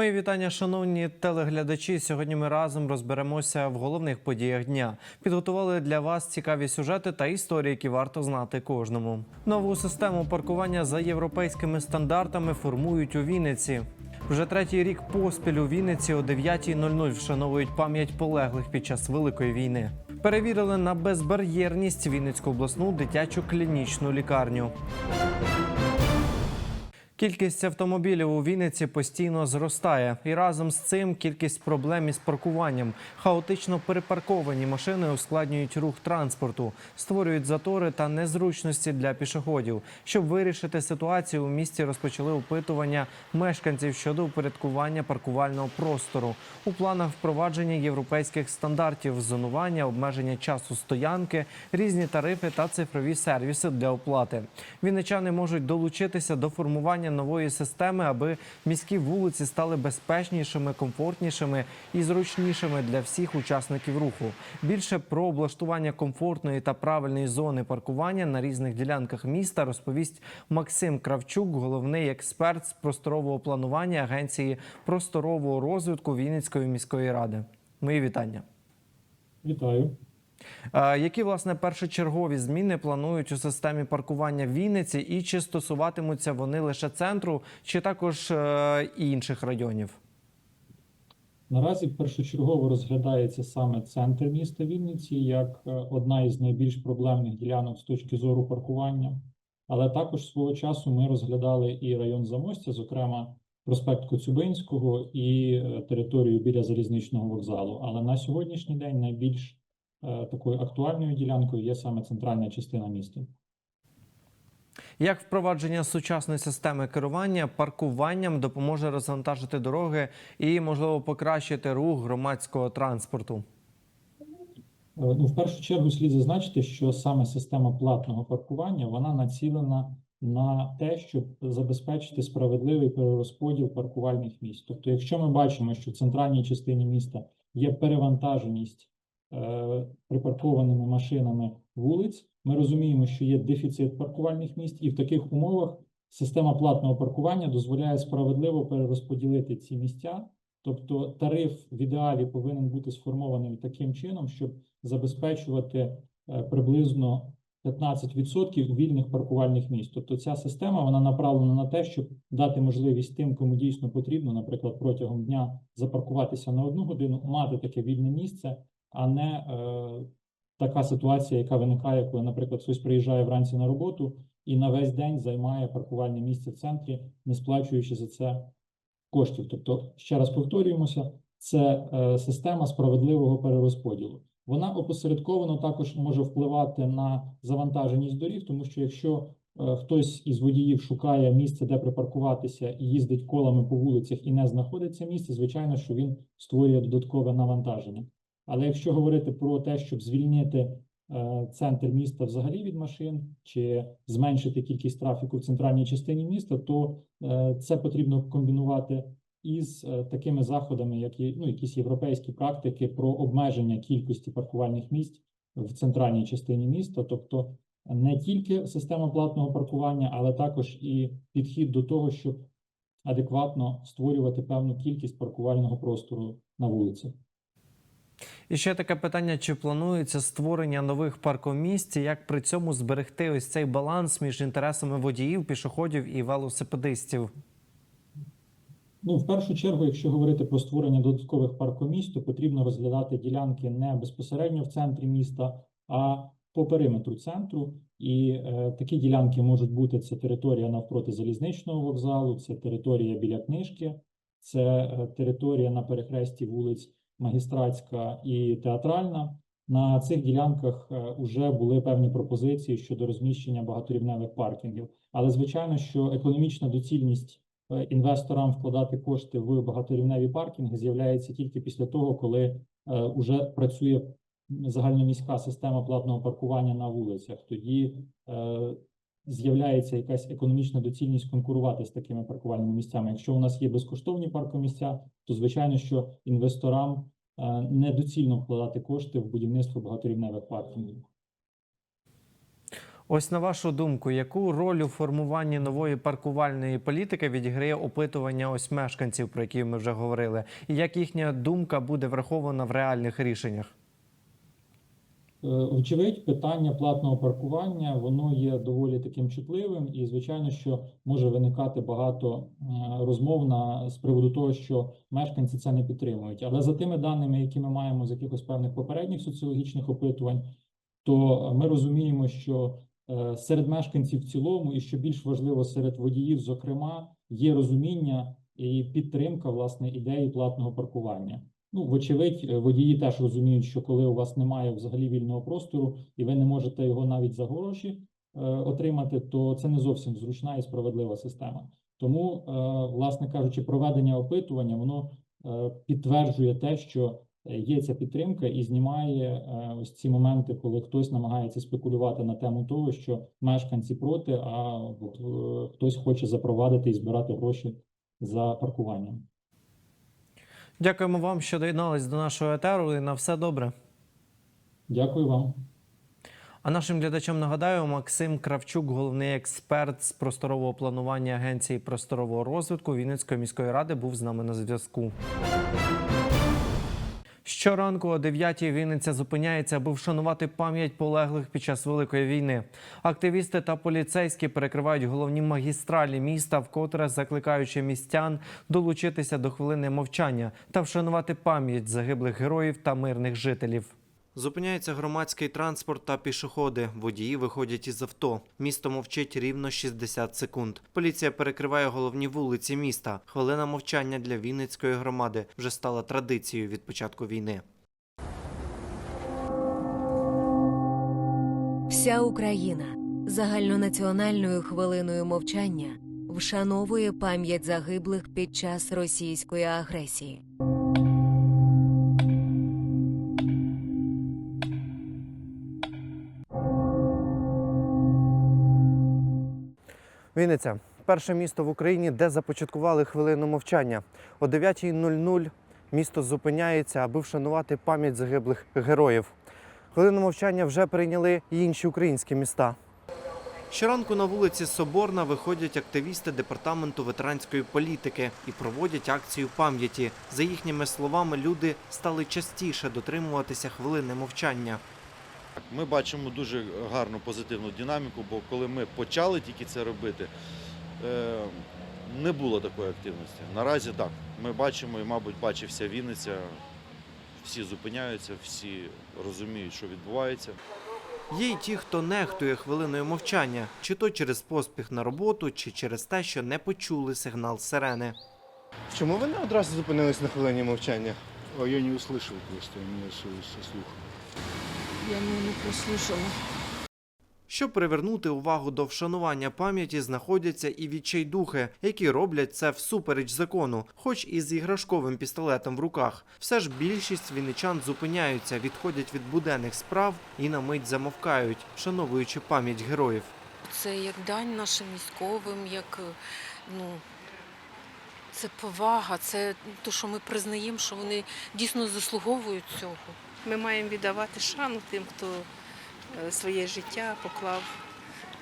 Мої вітання, шановні телеглядачі. Сьогодні ми разом розберемося в головних подіях дня. Підготували для вас цікаві сюжети та історії, які варто знати кожному. Нову систему паркування за європейськими стандартами формують у Вінниці. Вже третій рік поспіль у Вінниці о 9.00 вшановують пам'ять полеглих під час великої війни. Перевірили на безбар'єрність Вінницьку обласну дитячу клінічну лікарню. Кількість автомобілів у Вінниці постійно зростає, і разом з цим кількість проблем із паркуванням. Хаотично перепарковані машини ускладнюють рух транспорту, створюють затори та незручності для пішоходів. Щоб вирішити ситуацію, у місті розпочали опитування мешканців щодо упорядкування паркувального простору. У планах впровадження європейських стандартів зонування, обмеження часу стоянки, різні тарифи та цифрові сервіси для оплати. Вінничани можуть долучитися до формування нової системи, аби міські вулиці стали безпечнішими, комфортнішими і зручнішими для всіх учасників руху. Більше про облаштування комфортної та правильної зони паркування на різних ділянках міста розповість Максим Кравчук, головний експерт з просторового планування агенції просторового розвитку Вінницької міської ради. Мої вітання. Вітаю. Які власне першочергові зміни планують у системі паркування в Вінниці, і чи стосуватимуться вони лише центру, чи також е, інших районів? Наразі першочергово розглядається саме центр міста Вінниці як е, одна із найбільш проблемних ділянок з точки зору паркування. Але також свого часу ми розглядали і район Замостя, зокрема проспект Коцюбинського і е, територію біля залізничного вокзалу. Але на сьогоднішній день найбільш такою актуальною ділянкою є саме центральна частина міста. Як впровадження сучасної системи керування паркуванням допоможе розвантажити дороги і, можливо, покращити рух громадського транспорту? Е, Ну, в першу чергу слід зазначити, що саме система платного паркування вона націлена на те, щоб забезпечити справедливий перерозподіл паркувальних місць. Тобто, якщо ми бачимо, що в центральній частині міста є перевантаженість е, припаркованими машинами вулиць, ми розуміємо, що є дефіцит паркувальних місць, і в таких умовах система платного паркування дозволяє справедливо перерозподілити ці місця. Тобто тариф в ідеалі повинен бути сформований таким чином, щоб забезпечувати е, приблизно 15% вільних паркувальних місць. Тобто ця система вона направлена на те, щоб дати можливість тим, кому дійсно потрібно, наприклад, протягом дня запаркуватися на одну годину, мати таке вільне місце, а не е, така ситуація, яка виникає, коли, наприклад, хтось приїжджає вранці на роботу і на весь день займає паркувальне місце в центрі, не сплачуючи за це коштів. Тобто, ще раз повторюємося, це е, система справедливого перерозподілу. Вона опосередковано також може впливати на завантаженість доріг, тому що якщо е, хтось із водіїв шукає місце, де припаркуватися, і їздить колами по вулицях і не знаходиться місце, звичайно, що він створює додаткове навантаження. Але якщо говорити про те, щоб звільнити е, центр міста взагалі від машин чи зменшити кількість трафіку в центральній частині міста, то е, це потрібно комбінувати із е, такими заходами, як ну, якісь європейські практики про обмеження кількості паркувальних місць в центральній частині міста, тобто не тільки система платного паркування, але також і підхід до того, щоб адекватно створювати певну кількість паркувального простору на вулицях. І ще таке питання: чи планується створення нових паркомісць, як при цьому зберегти ось цей баланс між інтересами водіїв, пішоходів і велосипедистів? Ну, в першу чергу, якщо говорити про створення додаткових паркомісць, то потрібно розглядати ділянки не безпосередньо в центрі міста, а по периметру центру. І е, такі ділянки можуть бути це територія навпроти залізничного вокзалу, це територія біля книжки, це е, територія на перехресті вулиць Магістратська і Театральна. На цих ділянках вже були певні пропозиції щодо розміщення багаторівневих паркінгів. Але звичайно, що економічна доцільність е, інвесторам вкладати кошти в багаторівневі паркінги з'являється тільки після того, коли вже працює загальноміська система платного паркування на вулицях. Тоді е, з'являється якась економічна доцільність конкурувати з такими паркувальними місцями. Якщо у нас є безкоштовні паркомісця, то звичайно, що інвесторам е, недоцільно вкладати кошти в будівництво багаторівневих паркінгів. Ось на вашу думку, яку роль у формуванні нової паркувальної політики відіграє опитування ось мешканців, про які ми вже говорили, і як їхня думка буде врахована в реальних рішеннях? Е, Очевидь, питання платного паркування воно є доволі таким чутливим, і звичайно, що може виникати багато е, розмов на з приводу того, що мешканці це не підтримують. Але за тими даними, які ми маємо з якихось певних попередніх соціологічних опитувань, то ми розуміємо, що е, серед мешканців в цілому, і що більш важливо, серед водіїв, зокрема, є розуміння і підтримка власне ідеї платного паркування. Ну, вочевидь, е, водії теж розуміють, що коли у вас немає взагалі вільного простору, і ви не можете його навіть за гроші е, отримати, то це не зовсім зручна і справедлива система. Тому, е, власне кажучи, проведення опитування воно е, підтверджує те, що е, є ця підтримка і знімає е, ось ці моменти, коли хтось намагається спекулювати на тему того, що мешканці проти, а е, хтось хоче запровадити і збирати гроші за паркуванням. Дякуємо вам, що доєднались до нашого етеру. І на все добре. Дякую вам. А нашим глядачам нагадаю, Максим Кравчук, головний експерт з просторового планування Агенції просторового розвитку Вінницької міської ради, був з нами на зв'язку. Щоранку о 9-й Вінниця зупиняється, аби вшанувати пам'ять полеглих під час великої війни. Активісти та поліцейські перекривають головні магістралі міста, вкотре закликаючи містян долучитися до хвилини мовчання та вшанувати пам'ять загиблих героїв та мирних жителів. Зупиняється громадський транспорт та пішоходи. Водії виходять із авто. Місто мовчить рівно 60 секунд. Поліція перекриває головні вулиці міста. Хвилина мовчання для Вінницької громади вже стала традицією від початку війни. Вся Україна загальнонаціональною хвилиною мовчання вшановує пам'ять загиблих під час російської агресії. Вінниця перше місто в Україні, де започаткували хвилину мовчання. О 9.00 місто зупиняється, аби вшанувати пам'ять загиблих героїв. Хвилину мовчання вже прийняли й інші українські міста. Щоранку на вулиці Соборна виходять активісти департаменту ветеранської політики і проводять акцію пам'яті. За їхніми словами, люди стали частіше дотримуватися хвилини мовчання. Ми бачимо дуже гарну позитивну динаміку, бо коли ми почали тільки це робити, е, не було такої активності. Наразі так. Ми бачимо, і, мабуть, бачився Вінниця. Всі зупиняються, всі розуміють, що відбувається. Є й ті, хто нехтує хвилиною мовчання, чи то через поспіх на роботу, чи через те, що не почули сигнал сирени. Чому ви не одразу зупинились на хвилині мовчання? А я не услышал просто, у со слухом. Я не, не послухала. Щоб привернути увагу до вшанування пам'яті, знаходяться і відчайдухи, які роблять це всупереч закону, хоч і з іграшковим пістолетом в руках. Все ж більшість вінничан зупиняються, відходять від буденних справ і на мить замовкають, вшановуючи пам'ять героїв. Це як дань нашим військовим, як е, ну. Це повага, це те, що ми признаємо, що вони дійсно заслуговують цього. Ми маємо віддавати шану тим, хто е, своє життя поклав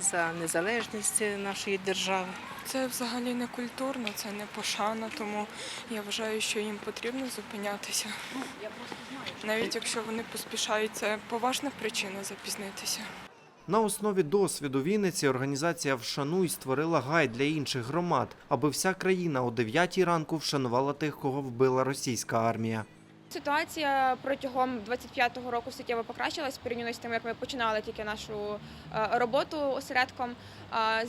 за незалежність нашої держави. Це взагалі не культурно, це не пошана, тому я вважаю, що їм потрібно зупинятися. Навіть якщо вони поспішають, це поважна причина запізнитися. На основі досвіду Вінниці організація Вшануй створила гайд для інших громад, аби вся країна о 9 ранку вшанувала тих, кого вбила російська армія. Ситуація протягом 25-го року суттєво покращилась порівняно з тим, як ми починали тільки нашу е, роботу осередком.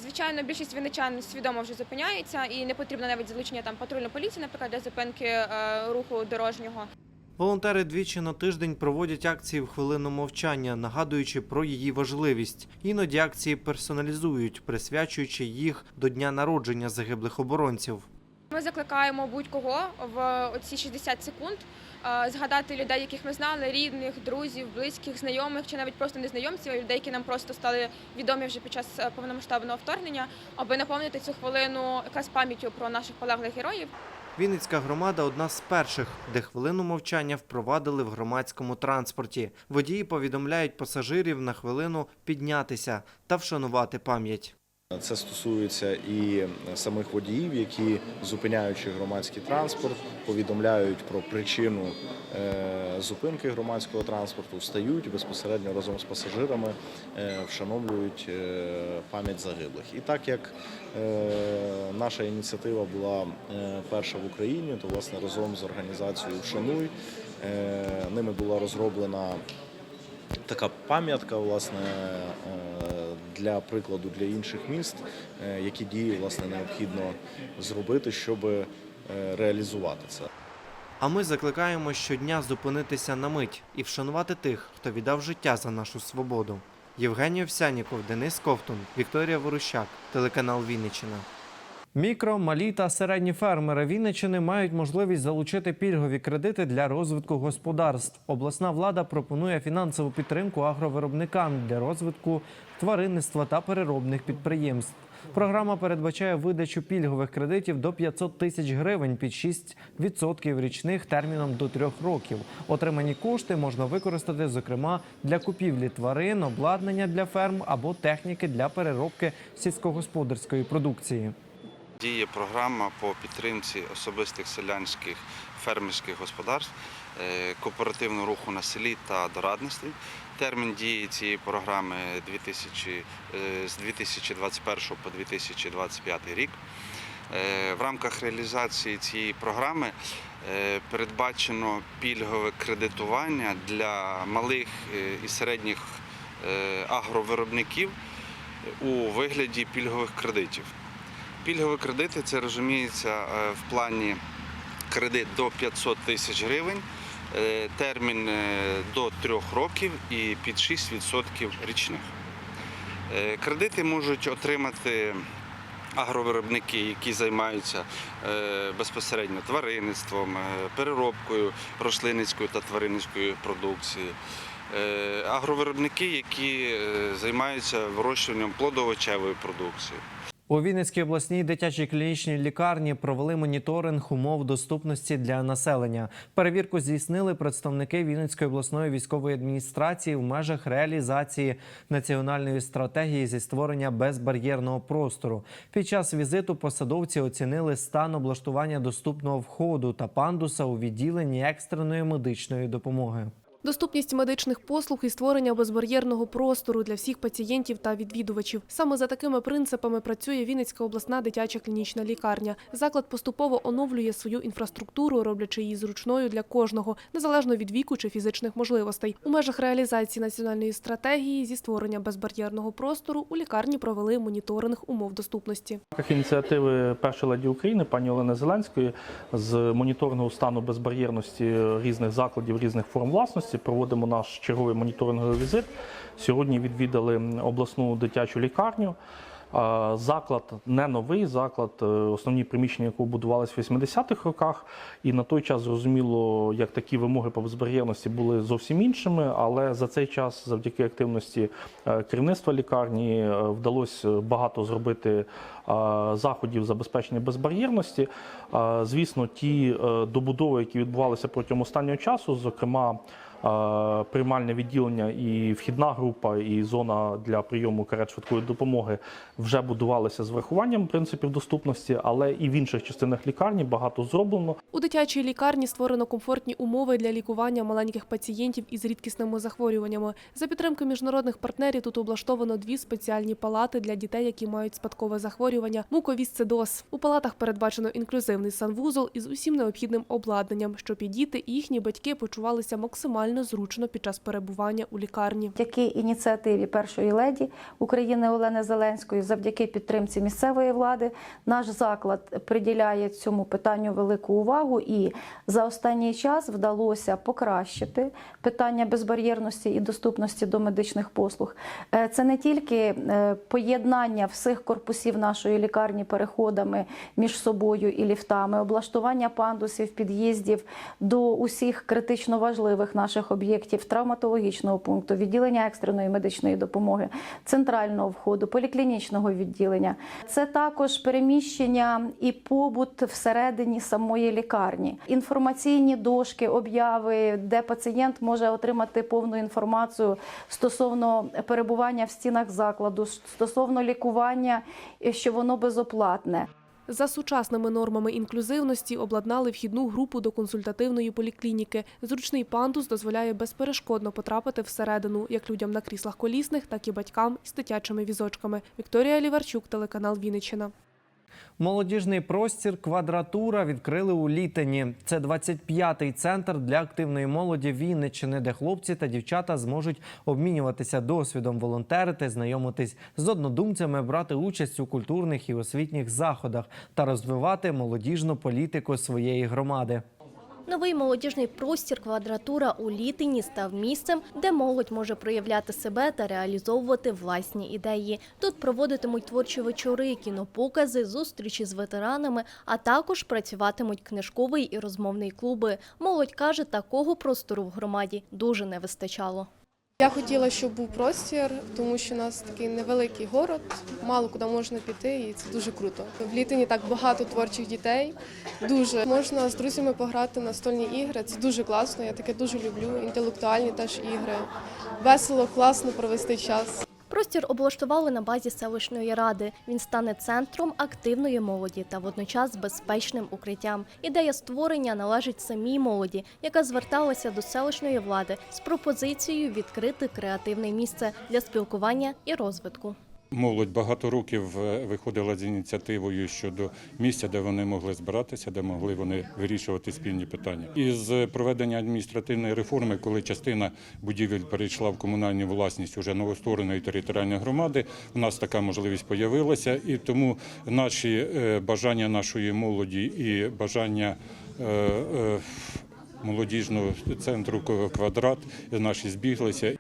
Звичайно, більшість вінничан свідомо вже зупиняється і не потрібно навіть залучення там патрульної поліції, наприклад, для зупинки е, руху дорожнього. Волонтери двічі на тиждень проводять акції в хвилину мовчання, нагадуючи про її важливість. Іноді акції персоналізують, присвячуючи їх до дня народження загиблих оборонців. Ми закликаємо будь-кого в оці 60 секунд е, згадати людей, яких ми знали, рідних, друзів, близьких, знайомих чи навіть просто незнайомців, людей, які нам просто стали відомі вже під час е, повномасштабного вторгнення, аби наповнити цю хвилину якраз пам'яттю про наших полеглих героїв. Вінницька громада одна з перших, де хвилину мовчання впровадили в громадському транспорті. Водії повідомляють пасажирів на хвилину піднятися та вшанувати пам'ять. Це стосується і самих водіїв, які зупиняючи громадський транспорт, повідомляють про причину е, зупинки громадського транспорту, встають безпосередньо разом з пасажирами, е, вшановлюють е, пам'ять загиблих. І так як наша ініціатива була перша в Україні, то власне разом з організацією Вшануй ними була розроблена така пам'ятка, власне, е, для прикладу для інших міст, е, які дії власне необхідно зробити, щоб е, реалізувати це. А ми закликаємо щодня зупинитися на мить і вшанувати тих, хто віддав життя за нашу свободу. Євгеній Овсяніков, Денис Ковтун, Вікторія Ворущак, телеканал Вінниччина. Мікро, малі та середні фермери Вінниччини мають можливість залучити пільгові кредити для розвитку господарств. Обласна влада пропонує фінансову підтримку агровиробникам для розвитку тваринництва та переробних підприємств. Програма передбачає видачу пільгових кредитів до 500 тисяч гривень під 6% річних терміном до трьох років. Отримані кошти можна використати, зокрема, для купівлі тварин, обладнання для ферм або техніки для переробки сільськогосподарської продукції. Діє програма по підтримці особистих селянських фермерських господарств, е, кооперативного руху на селі та дорадництві. Термін дії цієї програми 2000, е, з 2021 по 2025 рік. Е, В рамках реалізації цієї програми передбачено пільгове кредитування для малих і середніх агровиробників у вигляді пільгових кредитів. Пільгові кредити це розуміється е, в плані кредит до 500 тисяч гривень, е, термін е, до 3 років і під 6% річних. Кредити можуть отримати агровиробники, які займаються безпосередньо тваринництвом, переробкою рослинницької та тваринницької продукції. Агровиробники, які займаються вирощуванням плодоовочевої продукції. У Вінницькій обласній дитячій клінічній лікарні провели моніторинг умов доступності для населення. Перевірку здійснили представники Вінницької обласної військової адміністрації в межах реалізації національної стратегії зі створення безбар'єрного простору. Під час візиту посадовці оцінили стан облаштування доступного входу та пандуса у відділенні екстреної медичної допомоги. Доступність медичних послуг і створення безбар'єрного простору для всіх пацієнтів та відвідувачів. Саме за такими принципами працює Вінницька обласна дитяча клінічна лікарня. Заклад поступово оновлює свою інфраструктуру, роблячи її зручною для кожного, незалежно від віку чи фізичних можливостей. У межах реалізації національної стратегії зі створення безбар'єрного простору у лікарні провели моніторинг умов доступності. Ініціативи першої леді України пані Олени Зеленської з моніторингу стану безбар'єрності різних закладів, різних форм власності проводимо наш черговий моніторинговий візит. Сьогодні відвідали обласну дитячу лікарню. Заклад не новий, заклад, е, основні приміщення, якого будувалися в 80-х роках. І на той час зрозуміло, як такі вимоги по безбар'єрності були зовсім іншими. Але за цей час, завдяки активності е, керівництва лікарні, е, вдалося багато зробити заходів забезпечення безбар'єрності. Звісно, ті добудови, які відбувалися протягом останнього часу, зокрема. Приймальне відділення і вхідна група, і зона для прийому карет швидкої допомоги вже будувалися з врахуванням принципів доступності, але і в інших частинах лікарні багато зроблено. У дитячій лікарні створено комфортні умови для лікування маленьких пацієнтів із рідкісними захворюваннями. За підтримки міжнародних партнерів тут облаштовано дві спеціальні палати для дітей, які мають спадкове захворювання муковісцидоз. У палатах передбачено інклюзивний санвузол із усім необхідним обладнанням, щоб і діти, і їхні батьки почувалися максимально зручно під час перебування у лікарні. Завдяки ініціативі першої леді України Олени Зеленської, завдяки підтримці місцевої влади, наш заклад приділяє цьому питанню велику увагу, і за останній час вдалося покращити питання безбар'єрності і доступності до медичних послуг. Е, Це не тільки е, поєднання всіх корпусів нашої лікарні переходами між собою і ліфтами, облаштування пандусів, під'їздів до усіх критично важливих наших інших об'єктів травматологічного пункту, відділення екстреної медичної допомоги, центрального входу, поліклінічного відділення. Це також переміщення і побут всередині самої лікарні, інформаційні дошки, обяви, де пацієнт може отримати повну інформацію стосовно перебування в стінах закладу, стосовно лікування, що воно безоплатне. За сучасними нормами інклюзивності обладнали вхідну групу до консультативної поліклініки. Зручний пандус дозволяє безперешкодно потрапити всередину як людям на кріслах колісних, так і батькам з дитячими візочками. Вікторія Ліварчук, телеканал Вінниччина. Молодіжний простір Квадратура відкрили у Літині. Це 25-й центр для активної молоді Вінниччини, де хлопці та дівчата зможуть обмінюватися досвідом, волонтерити, знайомитись з однодумцями, брати участь у культурних і освітніх заходах та розвивати молодіжну політику своєї громади. Новий молодіжний простір квадратура у Літині став місцем, де молодь може проявляти себе та реалізовувати власні ідеї. Тут проводитимуть творчі вечори, кінопокази, зустрічі з ветеранами, а також працюватимуть книжковий і розмовний клуби. Молодь каже, такого простору в громаді дуже не вистачало. Я хотіла, щоб був простір, тому що у нас такий невеликий город, мало куди можна піти, і це дуже круто. В Літині так багато творчих дітей. Дуже можна з друзями пограти на стольні ігри. Це дуже класно. Я таке дуже люблю. Інтелектуальні теж ігри. Весело, класно провести час. Простір облаштували на базі селищної ради. Він стане центром активної молоді та водночас безпечним укриттям. Ідея створення належить самій молоді, яка зверталася до селищної влади з пропозицією відкрити креативне місце для спілкування і розвитку. Молодь багато років е, виходила з ініціативою щодо місця, де вони могли збиратися, де могли вони вирішувати спільні питання. Із проведення адміністративної реформи, коли частина будівель перейшла в комунальну власність уже новоствореної територіальної громади, у нас така можливість появилася, і тому наші е, бажання нашої молоді і бажання. е, е, Молодіжного центру «Квадрат» наші збіглися.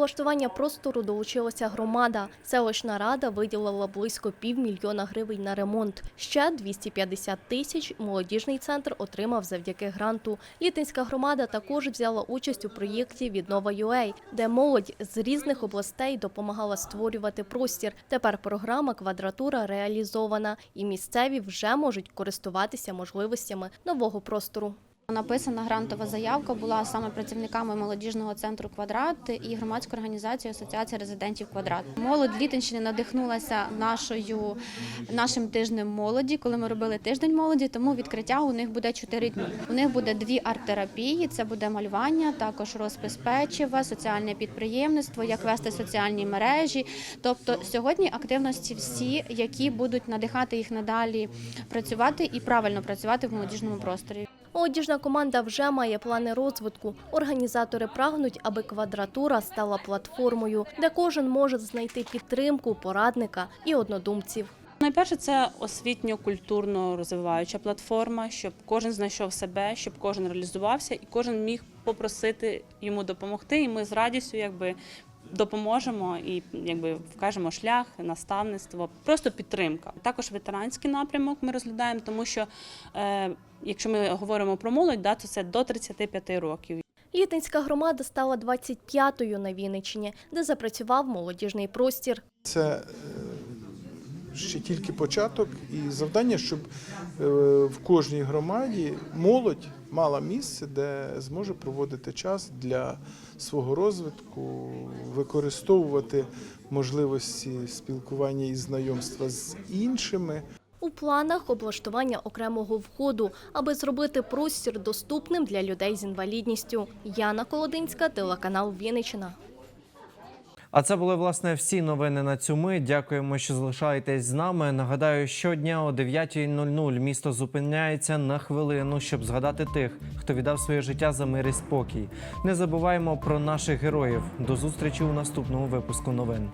Облаштування простору долучилася громада. Селищна рада виділила близько півмільйона гривень на ремонт. Ще 250 тисяч молодіжний центр отримав завдяки гранту. Літинська громада також взяла участь у проєкті Віднова UA, де молодь з різних областей допомагала створювати простір. Тепер програма Квадратура реалізована, і місцеві вже можуть користуватися можливостями нового простору. Написана грантова заявка була саме працівниками молодіжного центру Квадрат і громадської організації Асоціація резидентів Квадрат. Молодь Літинщини надихнулася нашою нашим тижнем молоді, коли ми робили тиждень молоді. Тому відкриття у них буде чотири дні. У них буде дві арт-терапії. Це буде малювання, також розпис печива, соціальне підприємництво, як вести соціальні мережі. Тобто сьогодні активності всі, які будуть надихати їх надалі працювати і правильно працювати в молодіжному просторі. Молодіжна команда вже має плани розвитку. Організатори прагнуть, аби квадратура стала платформою, де кожен може знайти підтримку, порадника і однодумців. Найперше, це освітньо-культурно розвиваюча платформа, щоб кожен знайшов себе, щоб кожен реалізувався і кожен міг попросити йому допомогти. І ми з радістю якби допоможемо і якби вкажемо шлях, наставництво, просто підтримка. Також ветеранський напрямок ми розглядаємо, тому що е, якщо ми говоримо про молодь, да, то це до 35 років. Літинська громада стала 25-ю на Вінниччині, де запрацював молодіжний простір. Це е, ще тільки початок і завдання, щоб е, в кожній громаді молодь мала місце, де зможе проводити час для свого розвитку, використовувати можливості спілкування і знайомства з іншими. Планах облаштування окремого входу, аби зробити простір доступним для людей з інвалідністю. Яна Колодинська, телеканал Вінниччина. А це були власне всі новини на цю мить. Дякуємо, що залишаєтесь з нами. Нагадаю, щодня о 9.00 місто зупиняється на хвилину, щоб згадати тих, хто віддав своє життя за мир і спокій. Не забуваємо про наших героїв. До зустрічі у наступному випуску новин.